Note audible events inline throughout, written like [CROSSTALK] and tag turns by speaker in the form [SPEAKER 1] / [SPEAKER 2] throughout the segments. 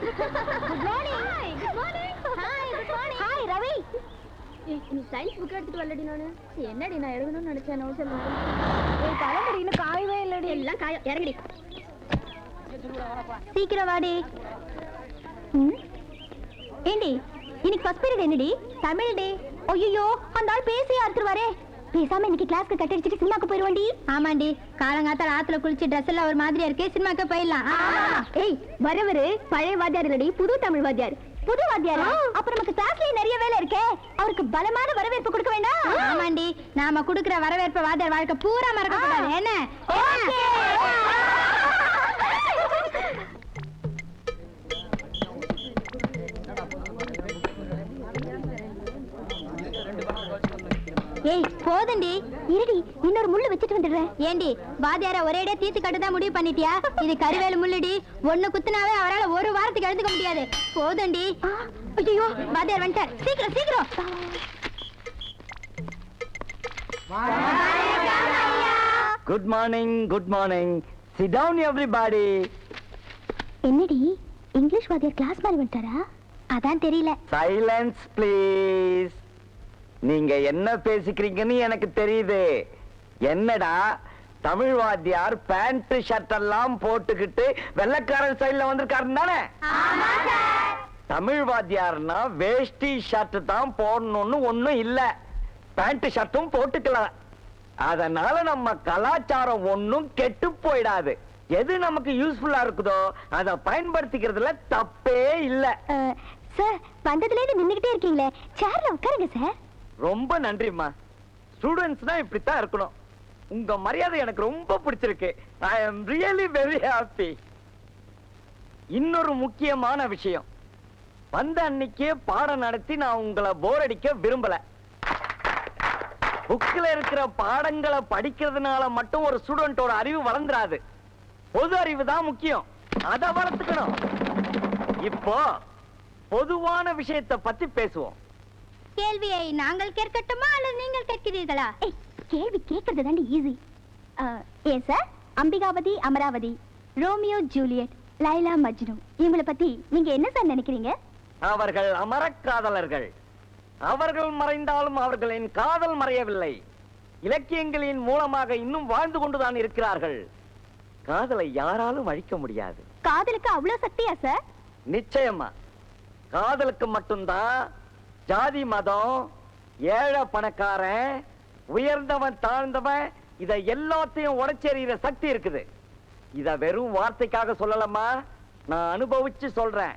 [SPEAKER 1] Good morning good morning hi good morning hi Ravi நீ science book எடுத்துட்டு வரலடி நானு. என்னடி நான் எழுதணும்னு நினைச்சேன் நோ சொல்லுங்க ஏய் தலைமுடி இன்னும் காயவே இல்லடி. எல்லாம் காய இறங்கடி. சீக்கிரம் வாடி. ஏண்டி? இன்னைக்கு ஃபர்ஸ்ட் பீரியட் என்னடி? தமிழ் டே ஐயோ அந்த ஆள் பேசி அறுத்துருவாரே. பேசாம இன்னைக்கு கிளாஸ்க்கு கட் அடிச்சிட்டு சினிமாக்கு போயிருவாண்டி? ஆமாண்டி. காலங்காத்தால ஆத்துல குளிச்சு ட்ரெஸ் எல்லாம் ஒரு மாதிரியா இருக்கு சினிமாக்கு போயிடலாம். ஏய் வரவரு பழைய வாத்தியார் இல்லடி புது தமிழ் வாத்தியார். புது வாத்தியாரா? அப்ப நமக்கு கிளாஸ்லயே நிறைய வேலை இருக்கே. அவருக்கு பலமான வரவேற்பு கொடுக்க வேண்டாம். ஆமாண்டி. நாம குடுக்குற வரவேற்பு வாத்தியார் வாழ்க்கை பூரா மறக்க கூடாது என்ன? ஏய் போதண்டி. இருடி இன்னொரு முள்ளு வச்சுட்டு வந்துடுறேன். ஏண்டி வாத்தியார ஒரேடியா தீத்து கட்ட தான் முடிவு பண்ணிட்டியா? இது கருவேல முள்ளுடி. ஒண்ணு குத்துனாவே அவரால ஒரு வாரத்துக்கு எழுந்துக்க முடியாது. போதண்டி. ஐயோ வாத்தியார் வந்துட்டார். சீக்கிரம் சீக்கிரம்.
[SPEAKER 2] Good morning good morning sit down everybody
[SPEAKER 1] என்னடி இங்கிலீஷ் வாத்தியார் கிளாஸ் மாதிரி வந்துட்டாரா? அதான் தெரியல.
[SPEAKER 2] சைலன்ஸ் ப்ளீஸ் நீங்க என்ன பேசிக்கிறீங்கன்னு எனக்கு தெரியுது. என்னடா தமிழ் வாத்தியார் பேண்ட் ஷர்ட் எல்லாம் போட்டுக்கிட்டு வெள்ளைக்காரன் ஸ்டைல்ல வந்திருக்காருன்னு தானே? தமிழ் வாத்தியார்னா வேஷ்டி ஷர்ட் தான் போடணும்னு ஒண்ணும் இல்ல. பேண்ட் ஷர்ட்டும் போட்டுக்கலாம். அதனால நம்ம கலாச்சாரம் ஒண்ணும் கெட்டு போயிடாது. எது நமக்கு யூஸ்ஃபுல்லா இருக்குதோ அதை பயன்படுத்திக்கிறதுல தப்பே இல்ல.
[SPEAKER 1] சார் வந்ததுல இருந்து நின்னுகிட்டே இருக்கீங்களே சேர்ல உட்காருங்க சார்.
[SPEAKER 2] ரொம்ப நன்றிம்மா. ஸ்டூடெண்ட்ஸ் தான் இப்படித்தான் இருக்கணும். உங்க மரியாதை எனக்கு ரொம்ப பிடிச்சிருக்கு. I am really very happy இன்னொரு முக்கியமான விஷயம். வந்த அன்னைக்கே பாடம் நடத்தி நான் உங்களை போர் அடிக்க விரும்பல. புக்ல இருக்கிற பாடங்களை படிக்கிறதுனால மட்டும் ஒரு ஸ்டூடெண்டோட அறிவு வளர்ந்துராது. பொது அறிவு தான் முக்கியம். அதை வளர்த்துக்கணும். இப்போ பொதுவான விஷயத்தை பத்தி பேசுவோம்.
[SPEAKER 1] கேள்வியை நாங்கள் கேட்கட்டுமா அல்லது நீங்கள் கேட்கிறீர்களா? ஏய் கேள்வி கேட்கறது தாண்டி ஈஸி ஏன் sir Ambikapathi Amaravathi Romeo Juliet Laila Majnu. இவங்கள பத்தி நீங்க என்ன சார் நினைக்கிறீங்க?
[SPEAKER 2] அவர்கள் அமரக்காதலர்கள். அவர்கள் மறைந்தாலும் அவர்களின் காதல் மறையவில்லை. இலக்கியங்களின் மூலமாக இன்னும் வாழ்ந்து கொண்டுதான் இருக்கிறார்கள். காதலை யாராலும் அழிக்க முடியாது.
[SPEAKER 1] காதலுக்கு அவ்வளவு சக்தியா சார்
[SPEAKER 2] நிச்சயமா. காதலுக்கு மட்டும்தான் ஜாதி மதம் ஏழை பணக்காரன் உயர்ந்தவன் தாழ்ந்தவன் இதை எல்லாத்தையும் உடைச்செறிகிற சக்தி இருக்குது. இத வெறும் வார்த்தைக்காக சொல்லலம்மா நான் அனுபவிச்சு சொல்றேன்.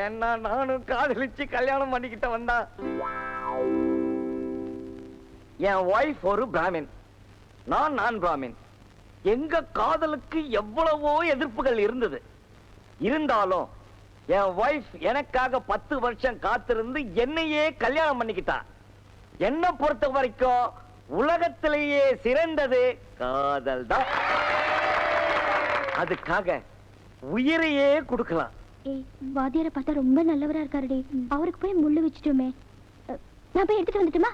[SPEAKER 2] ஏன்னா நானும் காதலிச்சு கல்யாணம் பண்ணிக்கிட்ட வந்தா என் ஒய்ஃப் ஒரு பிராமின். நான் நான் பிராமின். எங்க காதலுக்கு எவ்வளவோ எதிர்ப்புகள் இருந்தது. இருந்தாலும் என் ஒய்ஃப் எனக்காக பத்து வருஷம் காத்திருந்து என்னையே கல்யாணம் பண்ணிக்கிட்டா. என்ன பொறுத்த வரைக்கும் உலகத்திலேயே சிறந்தது காதல் தான். அதுக்காக உயிரையே கொடுக்கலாம்.
[SPEAKER 1] வாத்தியாரை பார்த்தா ரொம்ப நல்லவரா இருக்காருடி. அவருக்கு போய் முள்ளு வச்சுட்டோமே. நான் போய் எடுத்துட்டு வந்துட்டுமா?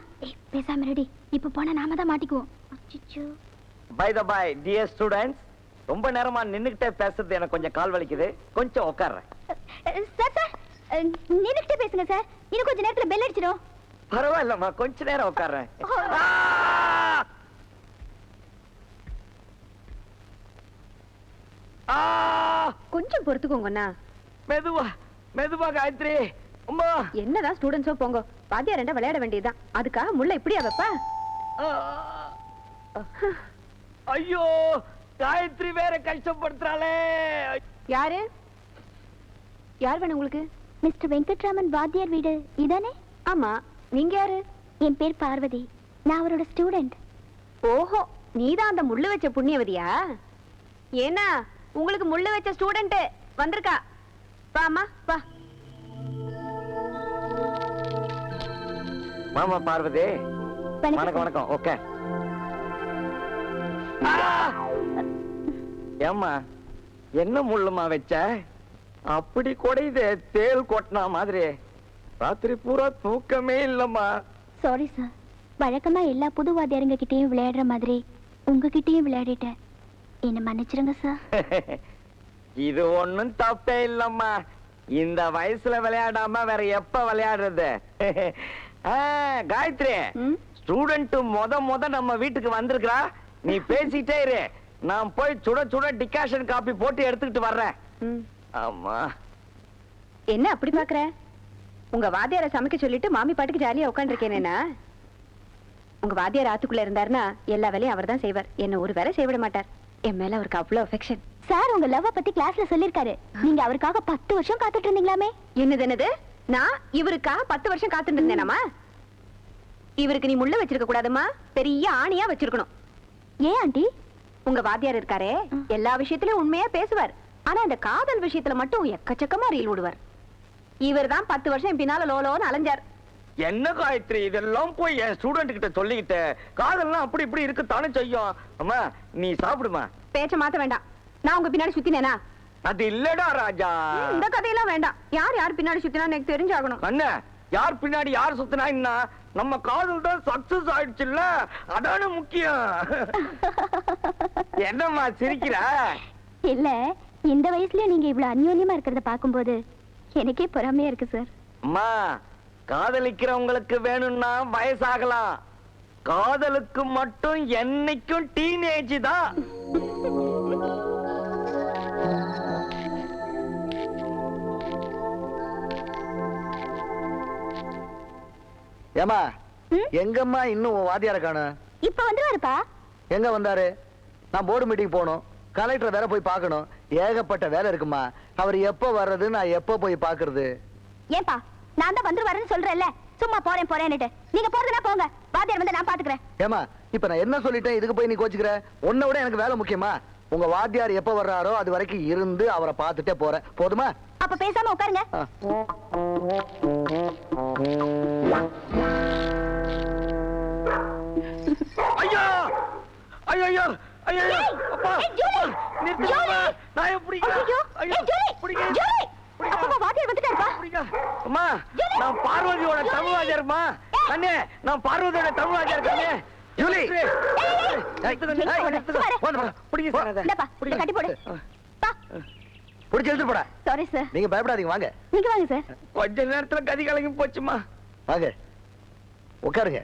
[SPEAKER 1] பேசாம ரெடி இப்ப போனா நாம தான் மாட்டிக்குவோம்.
[SPEAKER 2] By the by dear students ரொம்ப நேரமா நின்னுகிட்டே பேசுறது எனக்கு கொஞ்சம் கால் வலிக்குது. கொஞ்சம் உட்கார்றேன்
[SPEAKER 1] சார் சார் அஹ், நின்னுக்கிட்டே பேசுங்க சார். இன்னும் கொஞ்ச நேரத்துல பெல் அடிச்சிடும்
[SPEAKER 2] பரவாயில்லம்மா கொஞ்ச நேரம் உட்கார்றேன்!
[SPEAKER 3] கொஞ்சம் பொறுத்துக்கோங்கண்ணா
[SPEAKER 2] மெதுவா மெதுவா காயத்ரி. அம்மா.
[SPEAKER 3] என்னதான் ஸ்டூடெண்ட்ஸோ போங்க. வாத்தியார் ரெண்டா விளையாட வேண்டியதுதான். அதுக்காக முள்ள இப்படியா வைப்பா!
[SPEAKER 2] ஐயோ! காயத்ரி வேற கஷ்டப்படுத்துறாளே.
[SPEAKER 3] யாரு? யார் வேணும் உங்களுக்கு?
[SPEAKER 1] மிஸ்டர் வெங்கட்ராமன் வாத்தியார் வீடு. இதானே?
[SPEAKER 3] ஆமா. நீங்க யாரு?
[SPEAKER 1] என் பேர் பார்வதி. நான் அவரோட ஸ்டூடெண்ட்
[SPEAKER 3] ஓஹோ நீதான் அந்த முள்ளு வச்ச புண்ணியவதியா? ஏன்னா உங்களுக்கு முள்ளு வச்ச ஸ்டூடெண்ட் வந்திருக்கா. வாமா வா.
[SPEAKER 2] மாமா பார்வதி.
[SPEAKER 1] வணக்கம்
[SPEAKER 2] வணக்கம் ஓகே. ஏம்மா என்ன முள்ளுமா வச்ச? அப்படி கொடையுதே தேள் கொட்டினா மாதிரி. ராத்திரி பூரா தூக்கமே இல்லம்மா.
[SPEAKER 1] சாரி சார் வழக்கமா எல்லா புது வாத்தியாருங்க கிட்டயும் விளையாடுற மாதிரி உங்ககிட்டயும் விளையாடிட்டேன். என்ன மன்னிச்சிருங்க சார் [LAUGHS]
[SPEAKER 2] இது ஒண்ணும் தப்பே இல்லம்மா. இந்த வயசுல விளையாடாம வேற எப்ப விளையாடுறது? [LAUGHS] ஆ, காயத்ரி? ஸ்டூடெண்ட் முத முத நம்ம வீட்டுக்கு வந்திருக்கிறா. நீ பேசிட்டே இரு. நான் போய் சுட சுட டிகாஷன் காப்பி போட்டு எடுத்துக்கிட்டு வர்றேன். ஆமா
[SPEAKER 3] என்ன அப்படி பாக்குற? உங்க வாத்தியார சமைக்க சொல்லிட்டு மாமி பாட்டுக்கு ஜாலியா உட்காந்துருக்கேனேனா உங்க வாத்தியார் ஆத்துக்குள்ள இருந்தாருன்னா எல்லா வேலையும் அவர் தான் செய்வார். என்ன ஒரு வேலை செய்ய விட மாட்டார். என் மேல அவருக்கு அவ்வளவு அஃபெக்ஷன்
[SPEAKER 1] சார் உங்க லவ் பத்தி கிளாஸ்ல சொல்லிருக்காரு நீங்க அவருக்காக பத்து வருஷம் காத்துட்டு இருந்தீங்களாமே?
[SPEAKER 3] என்னது என்னது? நான் இவருக்காக பத்து வருஷம் காத்துட்டு இருந்தேனாமா? இவருக்கு நீ முள்ள வச்சிருக்க கூடாதுமா? பெரிய ஆணியா வச்சிருக்கணும்.
[SPEAKER 1] ஏன் ஆண்டி?
[SPEAKER 3] உங்க வாத்தியார் இருக்காரே எல்லா விஷயத்திலயும் உண்மையா பேசுவார். ஆனா இந்த காதல் விஷயத்துல மட்டும் எக்கச்சக்கமா ரீல் விடுவார். இவர் தான் பத்து வருஷம் பின்னால லோலோன்னு அலைஞ்சார்.
[SPEAKER 2] என்ன காயத்ரி இதெல்லாம் போய் என் ஸ்டூடெண்ட் கிட்ட சொல்லிக்கிட்டு காதல்லாம் அப்படி இப்படி இருக்குத்தானே செய்யும். அம்மா நீ சாப்பிடுமா?
[SPEAKER 3] பேச்ச மாத்த வேண்டாம். நான் உங்க பின்னாடி சுத்தினேனா?
[SPEAKER 2] அது இல்லடா ராஜா.
[SPEAKER 3] இந்த கதையெல்லாம் வேண்டாம். யார் யார் பின்னாடி சுத்தினா எனக்கு தெரிஞ்சாகணும்.
[SPEAKER 2] அண்ணா யார் பின்னாடி யார் சுத்தினா என்ன? நம்ம காதல் தான் சக்சஸ் ஆயிடுச்சுல்ல? அதான முக்கியம். [LAUGHS] என்னம்மா சிரிக்கிற?
[SPEAKER 1] இல்ல இந்த வயசுல நீங்க இவ்வளவு அந்யோன்யமா இருக்கிறத பாக்கும்போது எனக்கே பொறாமையா இருக்கு சார்
[SPEAKER 2] அம்மா காதலிக்கிறவங்களுக்கு வேணும்னா வயசாகலாம். காதலுக்கு மட்டும் என்னைக்கும் டீனேஜ் தான். [LAUGHS]
[SPEAKER 4] ஏமா? எங்கம்மா இன்னும் வாத்தியார காணும்?
[SPEAKER 1] இப்ப வந்துருவாருப்பா.
[SPEAKER 4] எங்க வந்தாரு? நான் போர்டு மீட்டிங் போகணும். கலெக்டர் வேற போய் பார்க்கணும். ஏகப்பட்ட வேலை இருக்குமா? அவர் எப்ப வர்றது நான் எப்ப போய் பார்க்கிறது?
[SPEAKER 1] ஏன்பா நான் தான் வந்துருவாருன்னு சொல்றேன்ல. சும்மா போறேன் போறேன்னுட்டு. நீங்க போறதுனா போங்க. வாத்தியார் வந்து நான் பாத்துக்கிறேன்.
[SPEAKER 4] ஏமா இப்ப நான் என்ன சொல்லிட்டேன் இதுக்கு போய் நீ கோச்சுக்கிற? உன்னை விட எனக்கு வேலை முக்கியமா? உங்க வாத்தியார் எப்ப வர்றாரோ அது வரைக்கும் இருந்து அவரை பார்த்துட்டே போறேன். போதுமா?
[SPEAKER 1] அப்ப பேசாம உட்காருங்க.
[SPEAKER 2] ஐயோ ஐயோ ஐயோ ஐயோ அப்பா.
[SPEAKER 1] ஜூலி!
[SPEAKER 2] நான் எப்படிங்க
[SPEAKER 1] ஐயோ!
[SPEAKER 2] பிடிங்க. பிடிங்க.
[SPEAKER 1] அப்பா, வாத்தியார் வந்துட்டாருப்பா.
[SPEAKER 2] பிடிங்க. அம்மா! நான் பார்வதியோட. கண்ணே நான் பார்வதியோட கண்ணே
[SPEAKER 4] ஜூலி!
[SPEAKER 2] நிறுத்துங்க? நிறுத்துங்க. பிடிங்க பிடிங்க.
[SPEAKER 1] கட்டி போடு.
[SPEAKER 4] பிடிச்சி எடுத்து போட.
[SPEAKER 1] சாரி சார்
[SPEAKER 4] நீங்க பயப்படாதீங்க வாங்க.
[SPEAKER 1] நீங்க வாங்க சார்
[SPEAKER 2] கொஞ்ச நேரத்துல கதி கலங்கி போச்சுமா?
[SPEAKER 4] வாங்க. உட்காருங்க.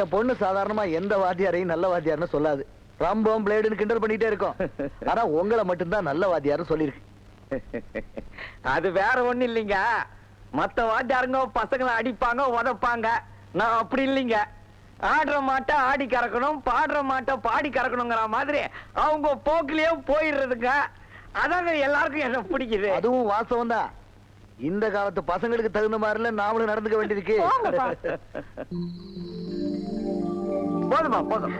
[SPEAKER 4] என் பொண்ணு சாதாரணமா எந்த வாத்தியாரையும் நல்ல வாத்தியார்னு சொல்லாது. ரம்பம் பிளேடுன்னு கிண்டல் பண்ணிட்டே இருக்கோம். ஆனா உங்களை மட்டும்தான் நல்ல வாத்தியார்னு சொல்லியிருக்கு.
[SPEAKER 2] அது வேற ஒண்ணு இல்லைங்க. மத்த வாத்தியாருங்க பசங்களை அடிப்பாங்க உதைப்பாங்க. நான் அப்படி இல்லைங்க. ஆடுற மாட்டை ஆடி கறக்கணும் பாடுற மாட்டை பாடி கறக்கணுங்கிற மாதிரி அவங்க போக்கிலேயே போயிடுறதுங்க. அதாங்க எல்லாருக்கும் என்ன பிடிக்குது?
[SPEAKER 4] அதுவும் வாஸ்தவம் தான். இந்த காலத்து பசங்களுக்கு தகுந்த மாதிரில நாமளும் நடந்துக்க வேண்டியிருக்கு.
[SPEAKER 2] போதுமா போதும்.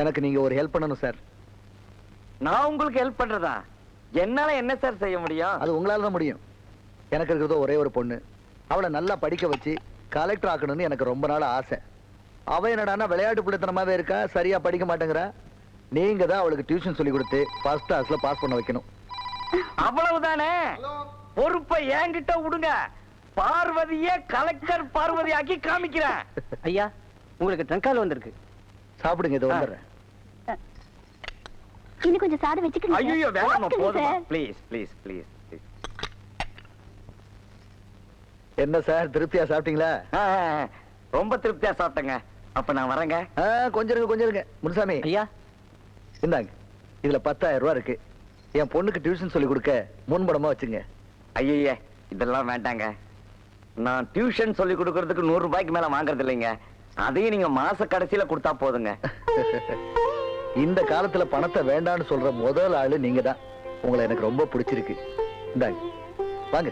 [SPEAKER 4] எனக்கு நீங்க ஒரு ஹெல்ப் பண்ணணும் சார்
[SPEAKER 2] நான் உங்களுக்கு ஹெல்ப் பண்றதா? என்னால என்ன சார் செய்ய முடியும்?
[SPEAKER 4] அது உங்களால தான் முடியும். எனக்கு இருக்கிறதோ ஒரே ஒரு பொண்ணு. அவளை நல்லா படிக்க வச்சு கலெக்டர் ஆக்கணும்னு எனக்கு ரொம்ப நாள் ஆசை. அவ என்னடான்னா விளையாட்டு பிள்ளைத்தனமாவே இருக்கா? சரியா படிக்க மாட்டேங்கிறா? நீங்க தான் அவளுக்கு டியூஷன் சொல்லி கொடுத்து ஃபர்ஸ்ட் கிளாஸ்ல பாஸ் பண்ண வைக்கணும்.
[SPEAKER 2] அவ்வளவுதானே? பொறுப்பை என்கிட்ட விடுங்க பார்வதியே கலெக்டர் பார்வதி ஆக்கி காமிக்கிறேன். [LAUGHS]
[SPEAKER 5] ஐயா உங்களுக்கு ட்ரங்கால் வந்திருக்கு.
[SPEAKER 4] சாப்பிடுங்க இதை வந்துடுறேன்.
[SPEAKER 1] இன்னும் கொஞ்சம் சாதம் வச்சுக்கோங்க
[SPEAKER 2] ஐயோ வேணாமா போதுமா. ப்ளீஸ் ப்ளீஸ் ப்ளீஸ்
[SPEAKER 4] என்ன சார் திருப்தியா சாப்பிட்டீங்களா?
[SPEAKER 2] ரொம்ப திருப்தியா சாப்பிட்டேங்க. அப்ப நான் வரேங்க.
[SPEAKER 4] கொஞ்சம் இருங்க கொஞ்சம் இருங்க முனுசாமி.
[SPEAKER 5] ஐயா.
[SPEAKER 4] இந்தாங்க. இதுல பத்தாயிரம் ரூபாய் இருக்கு. என் பொண்ணுக்கு டியூஷன் சொல்லி கொடுக்க முன்படமா வச்சுங்க.
[SPEAKER 2] ஐயய்ய இதெல்லாம் வேண்டாங்க. நான் டியூஷன் சொல்லி கொடுக்கறதுக்கு நூறு ரூபாய்க்கு மேல வாங்குறது இல்லைங்க. அதையும் நீங்க மாச கடைசியில கொடுத்தா போதுங்க. [LAUGHS]
[SPEAKER 4] இந்த காலத்துல பணத்தை வேண்டான்னு சொல்ற முதல் ஆளு நீங்க தான் உங்களை எனக்கு ரொம்ப பிடிச்சிருக்கு. இந்தாங்க. வாங்க.